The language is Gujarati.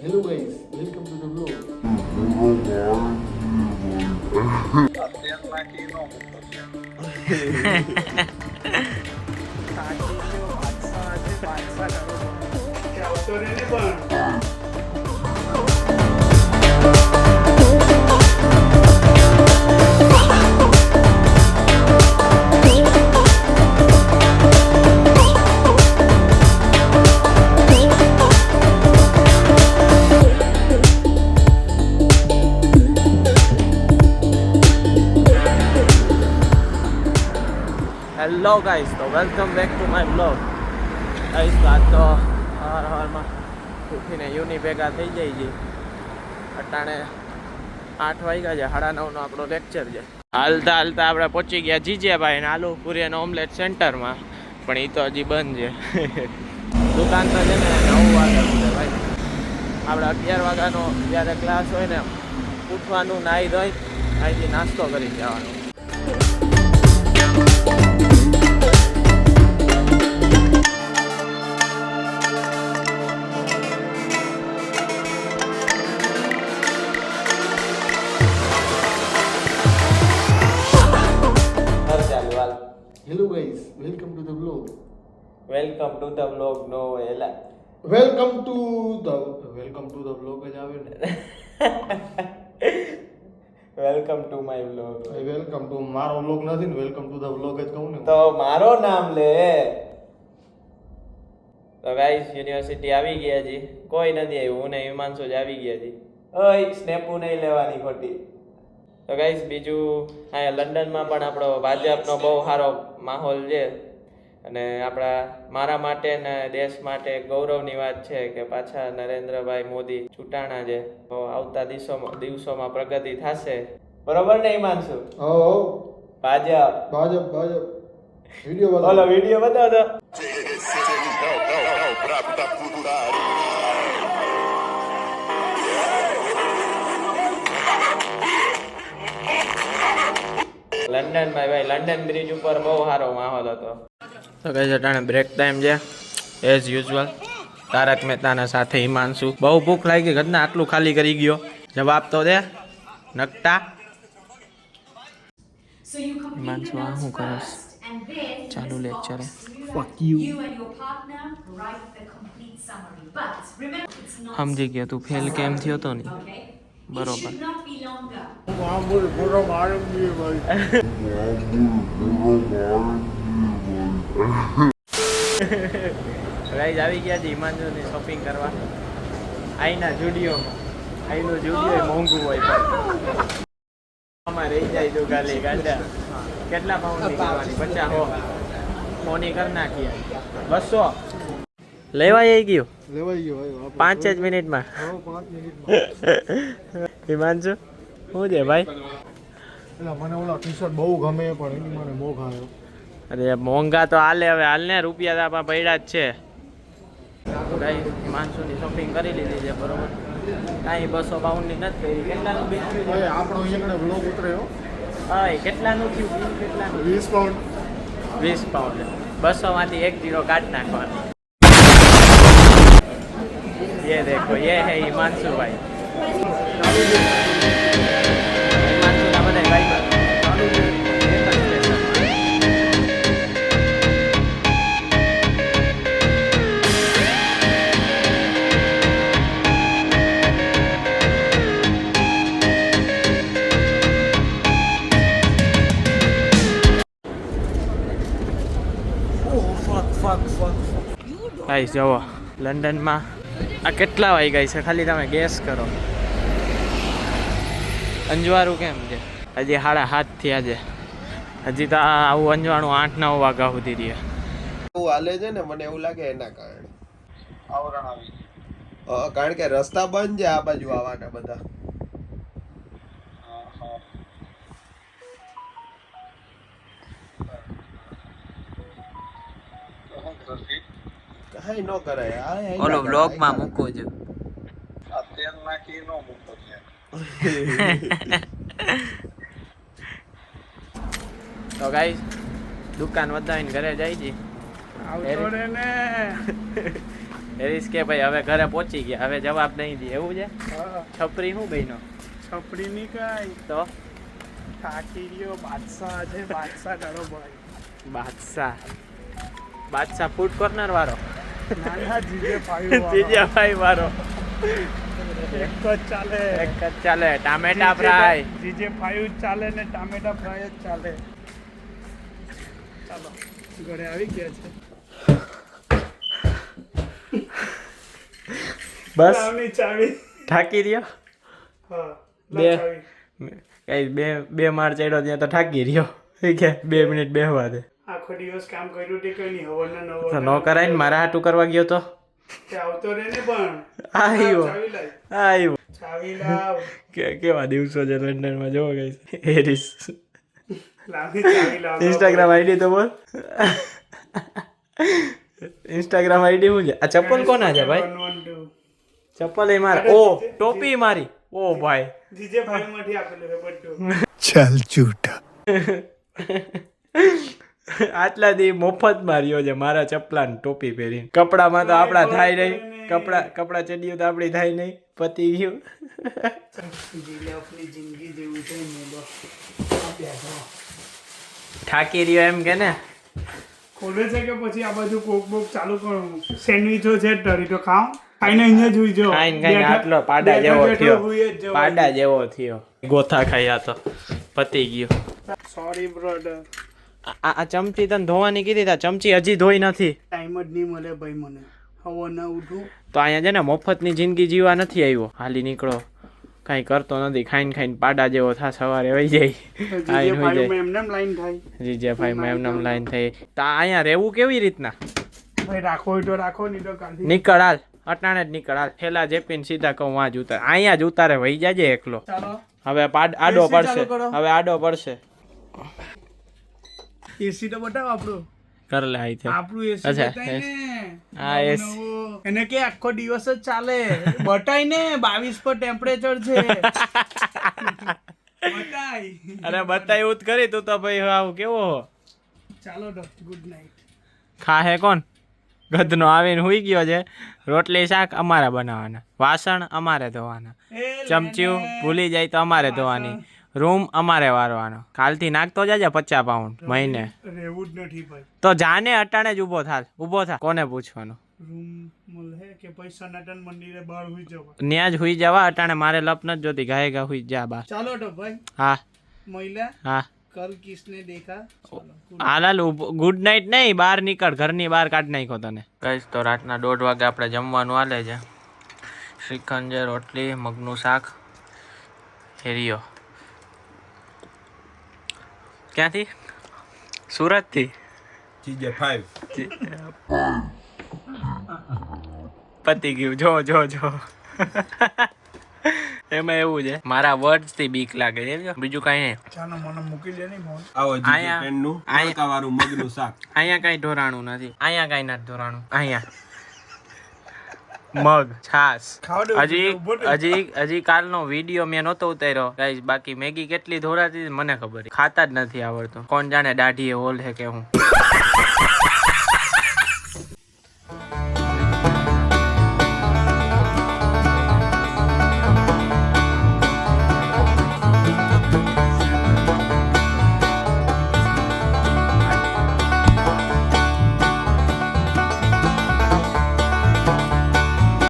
Guys, welcome to the vlog. Hello guys તો welcome back to my vlog guys તો આજ તો સવાર સવારમાં ઉઠીને યુની ભેગા થઈ જાય છે. અટાણે આઠ વાગ્યા છે. સાડા નવનો આપણો લેક્ચર છે. હાલતા હાલતા આપણે પહોંચી ગયા જીજેભાઈ ને આલુ પૂરી ઓમલેટ સેન્ટરમાં પણ એ તો હજી બંધ છે. દુકાન તો છે ને નવ વાગ્યા છે ભાઈ. આપણે અગિયાર વાગ્યાનો જ્યારે ક્લાસ હોય ને, ઉઠવાનું નાહી ધોઈ, અહીંથી નાસ્તો કરી જવાનો. Guys, to the vlog welcome to the vlog નો એલા welcome to the welcome to the vlog જ આવે ને. Welcome to my vlog welcome to મારો બ્લોગ નથી ને વેલકમ ટુ ધ બ્લોગ જ કહું ને તો મારો નામ લે. તો ગાઈસ યુનિવર્સિટી આવી ગયા જી કોઈ નથી આવ્યું હું ને હિમાંશુ જ આવી ગયા જી ઓય સ્નેપુ નહીં લેવાની ખોટી. તો ગાઈસ બીજું અહીંયા લંડનમાં પણ આપણો ભાજપનો બહુ સારો માહોલ છે. અને આપણા મારા માટે ને દેશ માટે ગૌરવની વાત છે કે પાછા નરેન્દ્રભાઈ મોદી ચૂંટાણા છે. તો આવતા દિવસોમાં દિવસોમાં પ્રગતિ થશે. બરોબર ને હિમાંશુ? હો ભાજપ. ભાજપ ભાજપ. વિડિયો બતાવો. વીડિયો બતાવો તો. લંડન ભાઈ ભાઈ લંડન બ્રિજ ઉપર બહુ સારો માહોલ હતો. તો કહે છે ટાણે બ્રેક ટાઈમ છે એઝ યુઝ્યુઅલ તારક મહેતાના સાથે હિમાંશુ બહુ ભૂખ લાગી ઘરના આટલું ખાલી કરી ગયો જવાબ તો દે નકટા the આ ચાલુ હે. remember, it's not. સમજી ગયો તું ફેલ કેમ થયો તો ને Okay. બરોબર. મામૂલ પૂરો મારું બી રાઈઝ આવી ગયા છે હિમાંશુની શોપિંગ કરવા. આઈના જુડિયોમાં આઈનો જુડિયો મોંઘું હોય પણ. આમાં રહી જાય જો ગાલે ગાડા. કેટલા પાઉન્ડની કરવાની? પચાસ હો. મોની કરી નાખીએ બસો. લેવા આવી ગયું? લેવાઈ ગયો ભાઈ પાંચ જ મિનિટમાં. હિમાંશુ શું છે ભાઈ? મને ઓલા ટી શર્ટ બહુ ગમે પણ એની મને મોઘ આવ્યો અરે મોંઘા તો હાલે હવે હાલને રૂપિયા તો આપણા પડ્યા જ છે ગાઈ હિમાંશુની શોપિંગ કરી લીધી છે બરોબર કાંઈ બસો પાઉન્ડની નથી કરી કેટલાનું બિલ થયું ભાઈ આપણો અહીંયા વ્લોગ ઉતર્યો હા કેટલાનું થયું બિલ કેટલાનું વીસ પાઉન્ડ વીસ પાઉન્ડ બસો માંથી એક જીરો કાઢ નાખવાનો ये देखो ये है हिमांशु भाई ગાઈસ જવો લંડનમાં આ કેટલા વાગ્યા છે? ખાલી તમે ગેસ કરો. અંજવાળું કેમ છે? હજી સાડા સાત થયા છે. હજી તો આવું અંજવાણું આઠ નવ વાગ્યા સુધી રહે. એવું હાલે છે ને મને એવું લાગે એના કારણે. આવરણ આવી. કારણ કે રસ્તા બંધ છે આ બાજુ આવવાના બધા. કઈ નો કરાય. આ ઓલો બ્લોગમાં મૂકો જો આ તેલ નાખી નો મૂકો છે. તો ગાઈસ દુકાન વધાવીને ઘરે જાય છે. હેરીશ કે ભાઈ હવે ઘરે પહોંચી ગયા. હવે જવાબ નહીં દે. એવું છે? છપરી શું બહેનો છપરી ની કાઈ. તો? થાકી ગયો. બાદશાહ છે. બાદશાહ તારો ભાઈ. બાદશાહ. બાદશાહ ફૂડ કોર્નર વાળો. ના ના જીજાભાઈ એક જ ચાલે. એક જ ચાલે. ટામેટા ફ્રાય. જીજે ફાઈવ જ ચાલે ને ટામેટા ફ્રાય જ ચાલે. ચાલો ઘરે આવી ગયા છે. બસ. ચાવી. થાકી રહ્યો? બે. બે બે માર ચડ્યો ત્યાં તો ઠાકી રહ્યો. ઠીક છે બે. મિનિટ બેહવા દે. આખો દિવસ કામ કર્યું તે કઈ નહીં નવો નો કરાય ને મારા હાટું કરવા ગયો તો? તે આવતો રે ને પણ. આવ્યો ચાવી આવ્યો ચાવી લાવ. કે કેવા દિવસો છે લંડનમાં જોવો ગઈ હેરિસ લાવની ચાવી લાવ ઇન્સ્ટાગ્રામ આઈડી તો બોલ. ઇન્સ્ટાગ્રામ આઈડી શું છે? આ ચપ્પલ કોના છે ભાઈ. ચપ્પલ એ મારી. ઓ ટોપી મારી. ઓ ભાઈ. જીજે ભાઈ માંથી આપેલું છે બધું. ચાલ ચૂટા આટલા દી મફત માર્યો છે મારા ચપલા ટોપી પહેરી કપડામાં તો આપણા થાય નહીં. કપડા કપડા ચડ્યું તો આપણી થાય નહીં. પતી ગયું. જિંદગી જેવું છે. થાકી રહ્યો એમ કે ને? ખોલે છે કે પછી આ બાજુ કોક બોક ચાલુ કરું? સેન્ડવીચો છે ટરીટો ખાવ. ખાઈને અહીંયા જોઈ જો. ખાઈને ખાઈને આટલો પાડા જેવો થયો. પાડા જેવો થયો. ગોથા ખાયા તો. પતી ગયો. સોરી બ્રધર આ ચમચી તને ધોવાની કીધી તા ચમચી હજી ધોઈ નથી. ટાઈમ જ નહીં મળે ભાઈ મને. હવો ન ઉઠું. તો અહીંયા છે ને મફતની જિંદગી જીવા નથી આવ્યો. હાલી નીકળો. કાંઈ કરતો નથી. ખાઈને ખાઈને પાડા જેવો થા સવારે વહી જાય. હોઈ ફાઈવ જાય. એમને લાઈન થાય. જીજે ભાઈ મેં એમનેમ લાઈન થઈ તો અહીંયા રહેવું કેવી રીતના? ભાઈ રાખો હોય તો રાખો નહીં તો કાલથી નીકળ હાલ. અટાણે જ નીકળ હાલ. થેલા જેપીને સીધા કહું વાં જ ઉતાર. અહીંયા જ ઉતારે વહી જાજે એકલો. હવે પાડ આડો પડશે. હવે આડો પડશે. એસી તો બતાવ આપણું. કર લે આઈ થયો. આપણું એસી બતાય ને. આ એસ. એને કે આખો દિવસ જ ચાલે. બતાય ને બાવીસ પર ટેમ્પરેચર છે. બતાય. અરે બતાવ્યું જ કરી તું તો ભાઈ આવ કેવો હો? ચાલો તો ગુડ નાઇટ ખાહે કોણ? ગધનો આવીને હુઈ ગયો છે. રોટલી શાક અમારે બનાવવાના. વાસણ અમારે ધોવાના. ચમચીયું ભૂલી જાય તો અમારે ધોવાની. રૂમ અમારે વારવાનો. કાલથી નાખતો જાજે પચાસ પાઉન્ડ મહિને. રહેવું જ નથી ભાઈ. તો જાને અટાણે જ ઊભો થાલ ઊભો થા કોને પૂછવાનું? બહાર હોઈ જવા? ત્યાં જ હુઈ જવા અટાણે મારે લપ નથી જોતી ગાય ગા હુઈ જા બા. ચાલો તો ભાઈ. હા. મહિલા હા. કલ કિસને દેખા? હાલાલ ગુડ નાઇટ નહીં બહાર નીકળ ઘરની બહાર કાઢ નાખો તને. કઈશ તો રાતના દોઢ વાગે આપણે જમવાનું હાલે છે. શ્રીખંડ છે રોટલી મગનું શાક. હેરિયો ક્યાંથી? સુરતથી? જીજે ફાઈવ પતી ગયું. જો જો જો. એમાં એવું છે. મારા વર્ડ્સથી બીક લાગે છે બીજું કઈ નહીં. ચાલો મને મૂકી દે નહીં ફોન આવો જીજે આયા. પેનનું. આયા. તડકાવાળું મગનું શાક. અહીંયા કઈ ઢોરાણું નથી. અહીંયા કઈ નથી ઢોરાણું અહીંયા. મગ. છાસ હજી હજી હજી કાલનો વીડિયો મેં નહોતો ઉતાર્યો. ગાઈસ બાકી મેગી કેટલી ધોરાતી મને ખબર. ખાતા જ નથી આવડતું. કોણ જાણે દાઢીએ હોલ છે કે હું.